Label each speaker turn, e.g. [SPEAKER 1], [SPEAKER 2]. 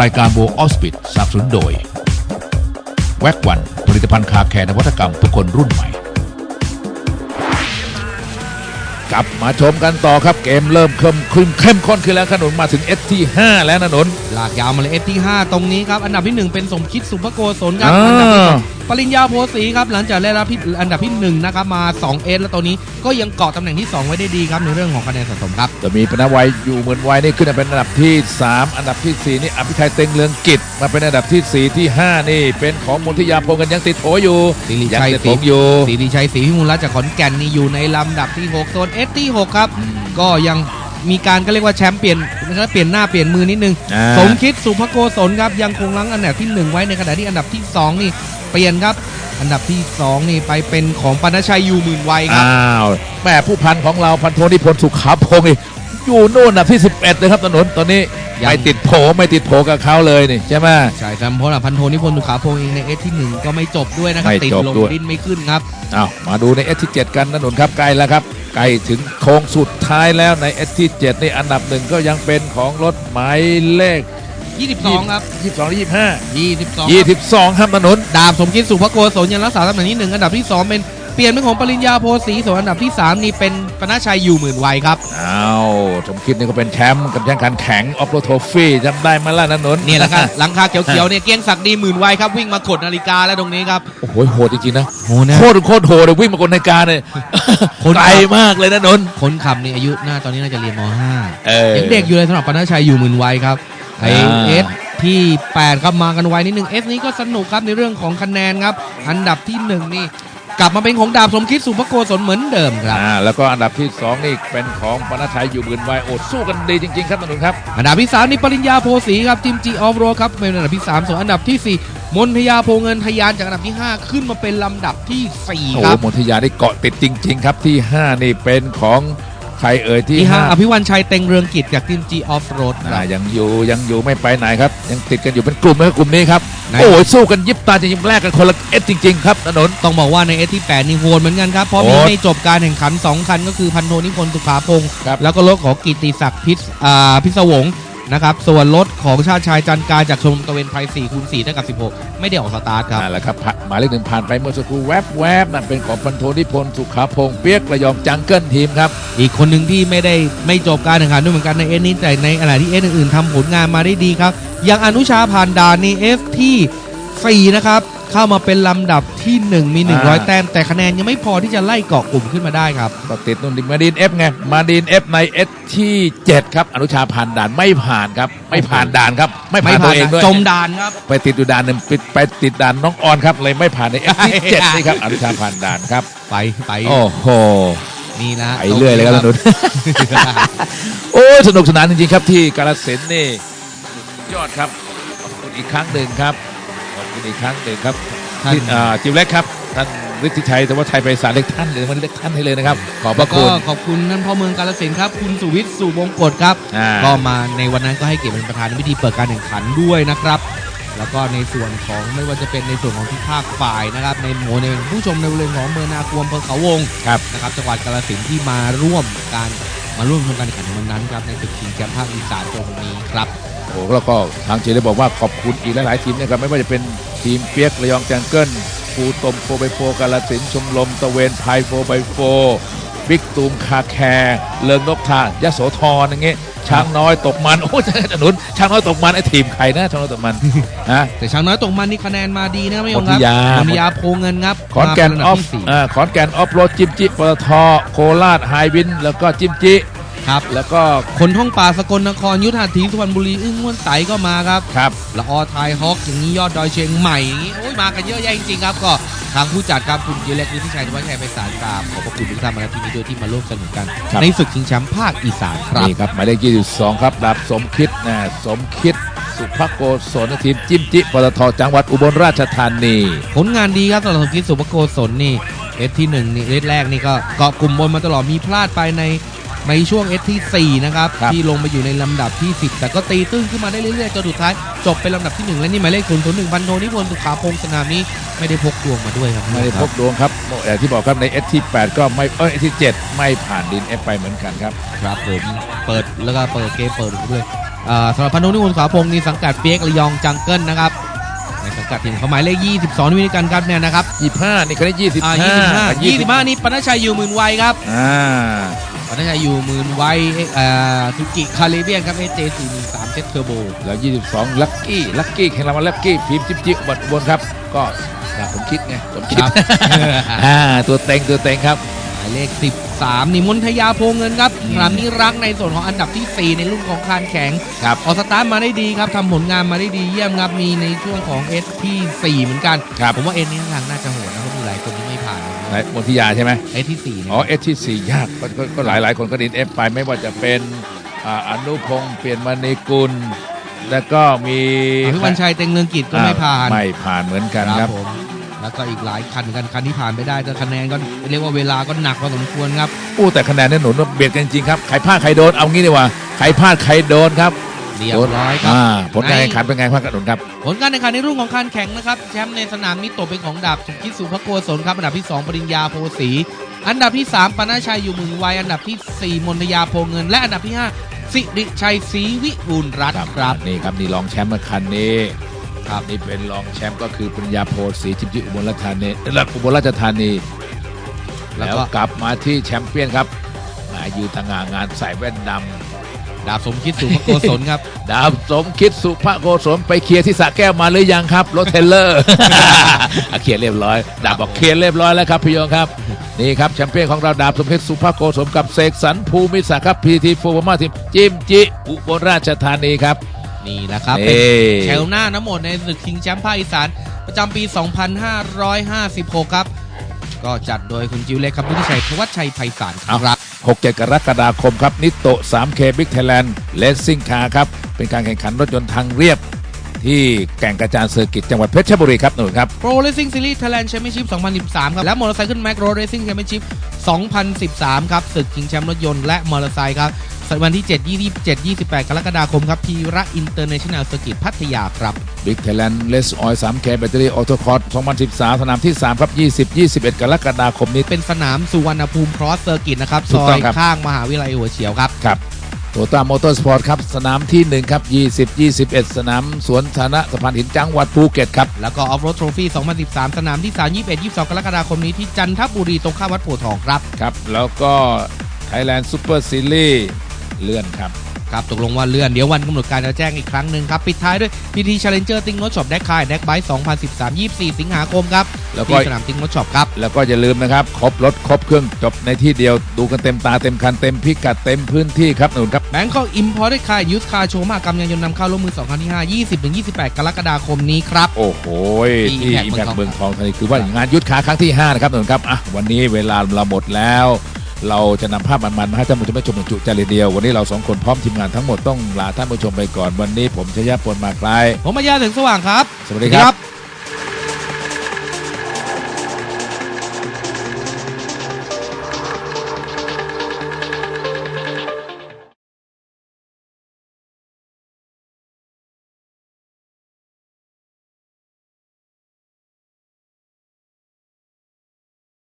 [SPEAKER 1] รายการโบออสปิดสนับสนุนโดย แว็กวันผลิตภัณฑ์คาแคร์นวัตกรรมเพื่อคนรุ่นใหม่ กลับมาชมกันต่อครับ เกมเริ่มเข้มขึ้นเข้มข้นขึ้นแล้วขนุนมาถึงเอสที่ 5 แล้วนะนน
[SPEAKER 2] ลากยาวมาเลยเอฟที่ 5 ตรงนี้ครับ อันดับที่ 1 เป็นสมคิดสุภโกศลครับ
[SPEAKER 1] อ่า
[SPEAKER 2] อันดับที่สอง ปริญญาโพสีครับหลังจากได้รับที่อันดับที่1นะครับมา2เอสแล้วตัวนี้ก็ยังเกาะตำแหน่งที่ 2 ไว้ได้ดีครับในเรื่องของคะแนนสะสมครับ
[SPEAKER 1] จะมีปนวัยอยู่เหมือนวัยนี่ขึ้นมาเป็นอันดับที่ 3 อันดับทีสี่4 นี่อภิชัยเต็งเลืองกิจมาเป็นอันดับที่ 4 ที่ 5 นี่ เป็นของมนทิยาพงษ์กันยังติดโถอยู่
[SPEAKER 2] สิริ
[SPEAKER 1] ยัง
[SPEAKER 2] ชัย
[SPEAKER 1] ติด
[SPEAKER 2] ศรี
[SPEAKER 1] โถอยู่
[SPEAKER 2] ศรีชัยศรีพิมูลรัตน์จากขอนแก่นนี่อยู่ในลำดับที่6ส่วนเอสที่6ครับก็ยังมีการก็เรียกว่าแชมป์เปลี่ยนนะครับเปลี่ยนหน้าเปลี่ยนมือนิดนึง
[SPEAKER 1] อ่า
[SPEAKER 2] สมคิดสุภโกศลครับยังคงรั้งอันดับที่ 1 ไว้ในขณะที่อันดับที่ 2 นี่เปลี่ยนครับ อันดับที่ 2 นี่ไปเป็นของปนชัยยูหมื่นวัยครับ
[SPEAKER 1] อ้าวแม่ผู้พันของเราพันโทนิพนธ์สุขาพงศ์นี่อยู่นู่นอันดับที่ 11เลยครับถนนตอนนี้
[SPEAKER 2] ยัง
[SPEAKER 1] ไม่ติดโผไม่ติดโผกับเขาเลยนี่ใช่ไหม
[SPEAKER 2] ใช่ครับเพราะว่าพันโทนิพนธ์สุขาพงศ์เองในเอสที่ 1 ก็ไม่จบด้วยนะครับ
[SPEAKER 1] ไม่
[SPEAKER 2] ติด
[SPEAKER 1] จบ
[SPEAKER 2] ลง
[SPEAKER 1] ด้วย
[SPEAKER 2] ดิ้นไม่ขึ้นครับ
[SPEAKER 1] อ้าวมาดูในเอสที่ 7 กันนะหนุนครับใกล้แล้วครับใกล้ถึงโค้งสุดท้ายแล้วในเอสที่ 7 นี่อันดับหนึ่งก็ยังเป็นของรถหมายเลข
[SPEAKER 2] 22 ครับ
[SPEAKER 1] 22หรือ25
[SPEAKER 2] 22
[SPEAKER 1] 22ครับถนน
[SPEAKER 2] ดาบสมคิดสุภโกศลยังรักษาตำแหน่งที่1อันดับที่2เป็นเปลี่ยนเป็นของปริญญาโพสีส่วนอันดับที่3นี่เป็นปนชัยยูหมื่นวัยครับ
[SPEAKER 1] อ้าวสมคิดนี่ก็เป็นแชมป์กับแข่งขันแข่งออฟโรดโทฟี่จำได้ไหมาล่ะนะนน
[SPEAKER 2] เนี่ยแหละครับ หลังคาเขียวๆเนี่ยเกรียงศักดิ์ดีหมื่นวัยครับวิ่งมากดนาฬิกาแล้วตรงนี้ครับ
[SPEAKER 1] โอ้โหโหดจริงๆนะ
[SPEAKER 2] โหนะ
[SPEAKER 1] โคตรโคตรโหดเลยวิ่งมากลในการเนี่ย
[SPEAKER 2] คน
[SPEAKER 1] ไกลมากเลยนะนนท์
[SPEAKER 2] คนขับนี่อายุหน้าตอนนี้น่าจะเรียนม
[SPEAKER 1] เออ
[SPEAKER 2] .5 ยังเด็กอยู่เลยสำหรับปนชัยอยู่หมื่นวัยครับ ไอ
[SPEAKER 1] อ่า
[SPEAKER 2] เอสที่ 8 ครับมากันไวนิดนึงเอสนี้ก็สนุกครับในเรื่องของคะแนนครับ อันดับที่ 1 นี่ กลับมาเป็นของดาบสมคิดสุภโกศลเหมือนเดิมครับ
[SPEAKER 1] อ่าแล้วก็อันดับที่ 2 นี่เป็นของปนชัยอยู่หมื่นวัยโอดสู้กันดีจริง ๆ ครับนนท์ครับ
[SPEAKER 2] อันดับที่ 3 นี่ปริญญาโพสีครับจิมจีออฟโรดครับเป็นอันดับที่ 3 ส่วนอันดับทีสี่ 4มนทยาโพเงินทยานจากอันดับที่ 5 ขึ้นมาเป็นลำดับที่
[SPEAKER 1] โอ้
[SPEAKER 2] 4
[SPEAKER 1] โห
[SPEAKER 2] ครับ
[SPEAKER 1] มนทยาได้เกาะติดจริง ๆ ครับที่ 5 นี่เป็นของ ใครเอ่ยที่
[SPEAKER 2] ที่
[SPEAKER 1] ห้า
[SPEAKER 2] 5อภิวันชัยเต็งเรืองกิจจากจิมจีออฟโรดค
[SPEAKER 1] อ่า
[SPEAKER 2] รับ
[SPEAKER 1] ยังอยู่ยังอยู่ไม่ไปไหนครับ ยังติดกันอยู่เป็นกลุ่มนะครับกลุ่มนี้ครับ
[SPEAKER 2] ไหน
[SPEAKER 1] โอ้ยสู้กันยิบตาจริงๆแลกกันคนละเอสจริง ๆ ครับถนน
[SPEAKER 2] ต้องบอกว่าในเอสที่ 8 นี่โหดเหมือนกันครับ เพราะ
[SPEAKER 1] โห
[SPEAKER 2] มี
[SPEAKER 1] ด
[SPEAKER 2] ไม่จบการแข่งขัน 2 คันก็คือพันโทนิพนธ์สุขาพงศ์
[SPEAKER 1] ครับ
[SPEAKER 2] แล้วก็รถของกิติศักดิ์พิษอ่าพิศวงศ์ นะครับ ส่วนรถของชาติชายจันกาจากชมรมตะเวนไพร4คูณ4เท่ากับ 16 ไม่ได้ออกสตาร์ทครับ
[SPEAKER 1] นั่นแหละครับผ่านหมายเลขหนึ่งผ่านไปเมื่อสักครู่แวบแวบๆนั่นเป็นของพันโทนิพนธ์สุขาพงศ์เปียกระยองจังเกิลทีมครับ
[SPEAKER 2] อีกคนหนึ่งที่ไม่ได้ไม่จบการแข่งขันด้วยเหมือนกันในเอสนี้แต่ในขณะที่เอสอื่นๆทำผลงานมาได้ดีครับ อย่างอนุชาผ่านดานนี่เอสที่ 4 นะครับ เข้ามาเป็นลำดับที่ 1 มี
[SPEAKER 1] อ่า
[SPEAKER 2] 100 แต้ม แต่คะแนนยังไม่พอที่จะไล่เกาะกลุ่มขึ้นมาได้ครับ
[SPEAKER 1] ก็ติดนุ่นดิมาดีนเอฟไง มาดีนเอฟในเอสที่ 7 ครับ อนุชาผ่านด่านไม่ผ่านครับ ไม่ผ่านด่านครับ ไม่ผ่านตัวเองด้วย
[SPEAKER 2] จมดานครับ
[SPEAKER 1] ไปติดอยู่ด่านหนึ่งปิดไปติดด่านน้องออนครับ เลยไม่ผ่านในเอฟที่
[SPEAKER 2] ใช่
[SPEAKER 1] เจ็ดนี่ครับ อนุชาผ่านด่านครับ
[SPEAKER 2] ไปไป
[SPEAKER 1] โอ้โห
[SPEAKER 2] นี่นะ
[SPEAKER 1] ไปเรื่อยเลยครับนุนโอ้ยสนุกสนานจริงๆครับที่กาลสินธุ์นี่สุดยอดครับขอบคุณอีกครั้งหนึ่งครับ ขอบคุณอีกครั้งหนึ่งครับ
[SPEAKER 2] ท่าน
[SPEAKER 1] ที่อ่าจิวเล็กครับท่านฤทธิชัยแต่ว่าไทยไปสารเล็กท่านเลยมันเล็กท่านให้เลยนะครับ ขอบพ
[SPEAKER 2] แล้
[SPEAKER 1] ระ
[SPEAKER 2] วก็
[SPEAKER 1] คุณ
[SPEAKER 2] ขอบคุณท่านพ่อเมืองกาลสินธุ์ครับ คุณสุวิทย์สุวงกฎครับ
[SPEAKER 1] อ่า
[SPEAKER 2] ก็มาในวันนั้นก็ให้เกียรติเป็นประธานในพิธีเปิดการแข่งขันด้วยนะครับ แล้วก็ในส่วนของไม่ว่าจะเป็นในส่วนของที่ภาคฝ่ายนะครับ ในโมในผู้ชมในบริเวณของอำเมืองนาควมอำเภอเขาวง
[SPEAKER 1] ครับ
[SPEAKER 2] นะครับจังหวัดกาลสินธุ์ที่มาร่วมการมาร่วมชมการแข่งขันในวันนั้นครับในศึกชิงแชมป์ภาคอีสานตรงนี้ครับ
[SPEAKER 1] โอ้แล้วก็ทางเจเลยบอกว่าขอบคุณอีกหลายๆทีมนะครับไม่ว่าจะเป็นทีมเปียกระยองจังเกิลภูตมโฟไบโฟกาลสินธุ์ชมรมตะเวนไพโฟไบโฟบิ๊กตูมคาแคร์เลิงนกทายะโสธรอย่างเงี้ยช้างน้อยตกมัน โอ้ยถนนช้างน้อยตกมันไอ้ทีมใครนะช้างน้อยตกมันฮะ
[SPEAKER 2] แต่ช้างน้อยตกมันนี่คะแนนมาดีนะครับไม่ยงค
[SPEAKER 1] ม
[SPEAKER 2] รั
[SPEAKER 1] น
[SPEAKER 2] บ
[SPEAKER 1] ทิยาม
[SPEAKER 2] นทิยาโพเงินครับ
[SPEAKER 1] ขอนแก่น
[SPEAKER 2] มาเป็
[SPEAKER 1] ออฟ
[SPEAKER 2] ลำดับที่สี่
[SPEAKER 1] อ่าขอนแก่นออฟโรดจิมจิปตทโคราชไฮวิน แล้วก็จิมจิ
[SPEAKER 2] ครับ
[SPEAKER 1] แล้วก็
[SPEAKER 2] คนท่องป่าสกลนครยุทธาถีสุพรรณบุรีอึ้งม้วนไตก็มาครับ
[SPEAKER 1] ครับ
[SPEAKER 2] ละออไทยฮอกอย่างนี้ยอดดอยเชียงใหม่อย่างนี้โอ้ยมากันเยอะแยะจริงๆครับ ก็ทางผู้จัดครับคุณเจเล็กฤทธิชัยธวัชชัยไปสารกราบขอบพระคุณทุกท่านมาณที่นี้ด้วยที่มาร่วมสนุกกัน
[SPEAKER 1] ครับ
[SPEAKER 2] ในศึกชิงแชมป์ภาคอีสานครับ
[SPEAKER 1] นี่ครับหมายเลข22ครับดาบสมคิดนะสมคิดสุภโกศลทีมจิมจิปตทจังหวัดอุบลราชธานี
[SPEAKER 2] ผลงานดีครับสำหรับสมคิดสุภโกศลนี่เอสที่หนึ่งนี่เอสแรกนี่ก็เกาะกลุ่มบนมาตลอดมีพลาดไปใน ในช่วงเอสที่สี่นะครับ
[SPEAKER 1] ครับ
[SPEAKER 2] ที่ลงมาอยู่ในลำดับที่ 10 แต่ก็ตีตื้นขึ้นมาได้เรื่อยๆจนสุดท้าย จบเป็นลำดับที่หนึ่งและนี่หมายเลขศูนย์ศูนย์หนึ่งพันโทนิพนธ์สุขาพงศ์สนามนี้ไม่ได้พกดวงมาด้วยครับ
[SPEAKER 1] ไม่ได้พกดวงครับอย่างที่บอกครับในเอที่ 8 ก็ไม่เออเอที่ 7 ไม่ผ่านดินเอฟไปเหมือนกันครับ
[SPEAKER 2] ครับผมเปิดแล้วก็เปิดเกมเปิดด้วยเอ่อสำหรับพานุนิวลขวาพงศ์นี่สังกัดเปียกระยองจังเกิลนะครับในสังกัดทีมเขาหมายเลข 22นี่มีด้วยกันครับเนี่ยนะครับ
[SPEAKER 1] ยี่ห้านี่เขาได้ยี่สิบ
[SPEAKER 2] อ่า
[SPEAKER 1] ห้า
[SPEAKER 2] 25 25นี่ปนชัยอยู่หมื่นวัยครับ
[SPEAKER 1] อ่า
[SPEAKER 2] ปนชัยอยู่หมื่นวัยเอ่อสุกิคาริเบียนครับเอเจสี่หนึ่งสามเซตเทอร์โบ
[SPEAKER 1] แล้วยี่สิบสองลัคกี้ ลัคกี้แข่งรางวัลลัคกี้พิมพ์จิ๊บจิ๊บบัตรบนครับ ก็อย่างผมคิดไงผมคิด
[SPEAKER 2] ครับ
[SPEAKER 1] อ่าตัวเต็งตัวเต็งครับ
[SPEAKER 2] หมายเลข 13นี่มนทยาโพเงินครับ
[SPEAKER 1] อืม
[SPEAKER 2] ครามนี้รักในส่วนของอันดับที่ 4 ในรุ่นของคานแข็ง
[SPEAKER 1] ครับ
[SPEAKER 2] ออกสตาร์ทมาได้ดีครับทำผลงานมาได้ดีเยี่ยมครับ มีในช่วงของเอสที่ 4 เหมือนกัน
[SPEAKER 1] ครับ
[SPEAKER 2] ผมว่าเอสนี้ทางน่าจะโหดนะเพราะมีหลายคนที่ไม่ผ่าน
[SPEAKER 1] ไหนมนทิยาใช่ไหม
[SPEAKER 2] เอสที่4เนี่ย
[SPEAKER 1] อ๋อเอสที่สี่ยากก็ก็ก็หลายหลายคนก็ดินเอฟไปไม่ว่าจะเป็นอ่าอนุพงศ์เปลี่ยนมณีกุล แล้วก็มี
[SPEAKER 2] พี่วันชัยเต็งเรืองกิจก็ไม่ผ่าน
[SPEAKER 1] ไม่ผ่านเหมือนกันครับ
[SPEAKER 2] ผมแล้วก็อีกหลายคันกันคันที่ผ่านไปได้แต่คะแนนก็เรียกว่าเวลาก็หนักพอสมควรครับ
[SPEAKER 1] อู้แต่คะแนนเนี่ยหนุนว่าเบียดกันจริงๆครับใครพลาดใครโดนเอางี้ดีกว่าใครพลาดใครโดนครับ
[SPEAKER 2] เรียบร้อยครับ
[SPEAKER 1] อ่าผลการแข่งขันเป็นไงครับกระหนุนครับ
[SPEAKER 2] ผลการแข่งขันในรุ่นของการแข่งนะครับแชมป์ในสนามนี้ตกเป็นของดาบสุกิจสุภโกศลครับอันดับที่ 2 ปริญญาโพสี อันดับที่ 3ปนาชัยอยู่มือไวอันดับทีสี่ 4 มนทยาโพเงิน และอันดับที่ 5 สิริชัยศรีวิบูลย์รัตน์ครับ
[SPEAKER 1] นี่ครับนี่รองแชมป์มาคันนี้ครับนี่เป็นรองแชมป์ก็คือปริญญาโพสีจิมจิอุบลราชธานีรัฐอุบลราชธานี
[SPEAKER 2] แล้
[SPEAKER 1] แล้ว
[SPEAKER 2] วก็
[SPEAKER 1] กลับมาที่แชมป์เปี้ยนครับมายืนต่างงานใส่แว่นดำ
[SPEAKER 2] ดาบสมคิดสุภโกศลครับ
[SPEAKER 1] ดาบสมคิดสุภโกศลไปเคลียร์ที่สระแก้วมาหรือยังครับรถเทรลเลอร์อะเคลียร์เรียบร้อย ดาบบอกเคลียร์เรียบร้อยแล้วครับพี่โยงครับ นี่ครับแชมเปี้ยนของเราดาบสมคิดสุภโกศลกับเสกสรรภูมิศักดิ์ครับพีทีโฟร์มาทีมจิมจิอุบลราชธานีครับ
[SPEAKER 2] นี่แหละครับ
[SPEAKER 1] นี่
[SPEAKER 2] เป็นแถวหน้าน้ำหมดในศึกชิงแชมป์ภาคอีสานประจำปี 2556 ครับ ก็จัดโดยคุณจิวเล็กครับพุทธิชัยธวัชชัยไพศาลครับ
[SPEAKER 1] 6-7 กรกฎาคมครับ นิโต 3K Big Thailand Racing Car ครับ เป็นการแข่งขันรถยนต์ทางเรียบ ที่แก่งกระจานเซอร์กิตจังหวัดเพชรบุรีครับหนุ่มครับ
[SPEAKER 2] Pro Racing Series Thailand Championship 2013 ครับ และมอเตอร์ไซค์ขึ้น Macro Racing Championship 2013 ครับศึกชิงแชมป์รถยนต์และมอเตอร์ไซค์ครับ วันที่ 7 27 28 กรกฎาคมครับ พีระ International Circuit พัทยาครับ
[SPEAKER 1] Big Thailand Race Oil 3K Battery Auto Cross 2013 สนามที่ 3 ครับ 20 21 กรกฎาคมนี้
[SPEAKER 2] เป็นสนามสุวรรณภูมิ Cross Circuit นะครับ
[SPEAKER 1] ถู
[SPEAKER 2] ซ
[SPEAKER 1] ก
[SPEAKER 2] อ
[SPEAKER 1] ต้อยงครับ
[SPEAKER 2] ข้างมหาวิทยาลัยหัวเฉียวครับ
[SPEAKER 1] ครับโตต้ามอเตอร์สปอร์ตครับ สนามที่ 1 ครับ 20 21 สนามสวนสาธารณะสะพานหินจังหวัดภูเก็ตครับ
[SPEAKER 2] แล้วก็ Off Road Trophy 2013 สนามที่ 3 21 22 กรกฎาคมนี้ที่จันทบุรีตรงข้ามวัดโพธิ์ทองครับ
[SPEAKER 1] ครับ แล้วก็ Thailand Super Series เลื่อนครับ
[SPEAKER 2] ครับตกลงว่าเลื่อนเดี๋ยววันกำหนดการจะแจ้งอีกครั้งหนึ่งครับ ปิดท้ายด้วย PT Challenger ติ้งรถช็อปแดกคายแดกไบต์2013 24 สิงหาคมครับ
[SPEAKER 1] แล้วก็
[SPEAKER 2] ที่สนามติ้งรถช็อปครับ
[SPEAKER 1] แล้วก็อย่าลืมนะครับ ครบรถครบเครื่องจบในที่เดียวดูกันเต็มตาเต็มคันเต็มพิกัดเต็มพื้นที่ครับหนุนครับ
[SPEAKER 2] Bangkok Imported Car Used Car Show มหกรรมยานยนต์นำเข้าร่วมมือ2ครั้งที่5 20-28 กรกฎาคมนี้ครับ
[SPEAKER 1] โอ้โห
[SPEAKER 2] ที่
[SPEAKER 1] ที่
[SPEAKER 2] Impact
[SPEAKER 1] อิมแพค
[SPEAKER 2] เมื
[SPEAKER 1] เมื
[SPEAKER 2] อ
[SPEAKER 1] องง
[SPEAKER 2] ท
[SPEAKER 1] ท
[SPEAKER 2] อ
[SPEAKER 1] องงธานีคือว่างานยุทธขาครั้งที่5นะครับหนุนครับอะวันนี้เวลาเราหมดแล้ว เราจะนำภาพมันๆมาให้ท่านผู้ชมได้ชมอย่างจุใจเลยเดียว วันนี้เราสองคนพร้อมทีมงานทั้งหมดต้องลาท่านผู้ชมไปก่อนวันนี้ผมชยพลมากลาย
[SPEAKER 2] ผมมายาถึงสว่างครับ
[SPEAKER 1] สวัสดีครับ